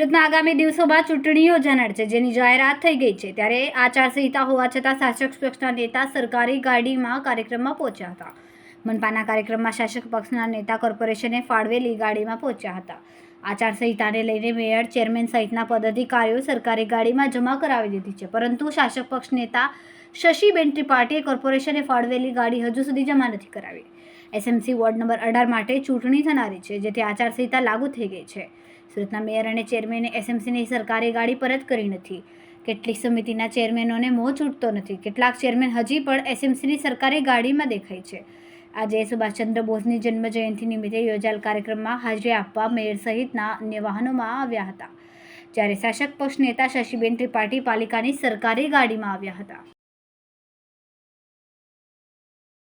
સુરતના આગામી દિવસોમાં ચૂંટણી યોજાનાર છે, જેની જાહેરાત થઈ ગઈ છે. ત્યારે આચારસંહિતા હોવા છતાં શાસક પક્ષના નેતા સરકારી ગાડીમાં કાર્યક્રમમાં પહોંચ્યા હતા. મનપાના કાર્યક્રમમાં શાસક પક્ષના નેતા કોર્પોરેશને ફાળવેલી ગાડીમાં પહોંચ્યા હતા. આચારસંહિતાને લઈને મેયર, ચેરમેન સહિતના પદાધિકારીઓ સરકારી ગાડીમાં જમા કરાવી દીધી છે. પરંતુ શાસક પક્ષ નેતા શશીબેન ત્રિપાઠીએ કોર્પોરેશને ફાળવેલી ગાડી હજુ સુધી જમા નથી કરાવી. એસએમસી વોર્ડ નંબર અઢાર માટે ચૂંટણી થનારી છે, જેથી આચારસંહિતા લાગુ થઈ ગઈ છે. સુરતના મેયર અને ચેરમેને એસએમસીની સરકારી ગાડી પરત કરી નથી. કેટલીક સમિતિના ચેરમેનોને મોં છૂટતો નથી. કેટલાક ચેરમેન હજી પણ એસએમસીની સરકારી ગાડીમાં દેખાય છે. આજે સુભાષચંદ્ર બોઝની જન્મ જયંતિ નિમિત્તે યોજાયેલ કાર્યક્રમમાં હાજરી આપવા મેયર સહિતના અન્ય વાહનોમાં આવ્યા હતા. જ્યારે શાસક પક્ષ નેતા શશીબેન ત્રિપાઠી પાલિકાની સરકારી ગાડીમાં આવ્યા હતા.